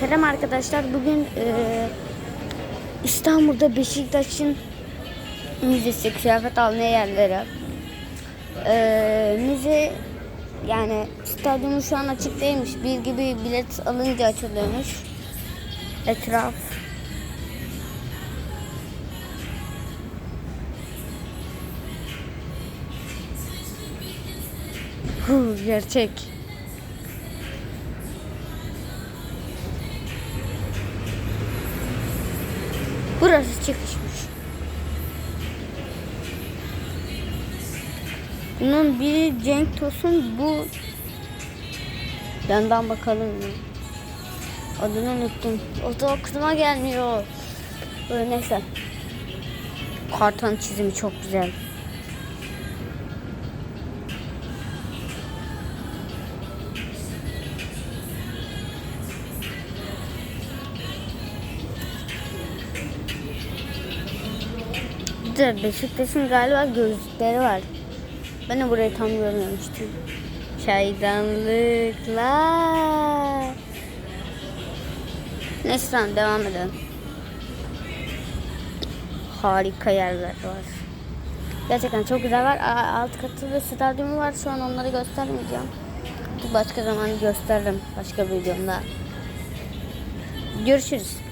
Selam arkadaşlar. Bugün e, İstanbul'da Beşiktaş'ın müzesi kıyafet almaya yerleri. E, müze yani stadyumu şu an açık değilmiş. Bir gibi bilet alınca açılıyormuş. Etraf. Hu, gerçek. Burası çıkışmış. Bunun biri Cenk Tosun bu yandan bakalım? Adını unuttum. O aklıma gelmiyor. Böyle neyse. Karton çizimi çok güzel. De Beşiktaş'ın galiba gözlükleri var. Ben de burayı tam görmemiştim. Çaydanlıklar. Neyse tamam devam edelim. Harika yerler var. Gerçekten çok güzel var. Alt katı ve stadyumu var. Şu an onları göstermeyeceğim. Başka zaman gösteririm. Başka videomda. Görüşürüz.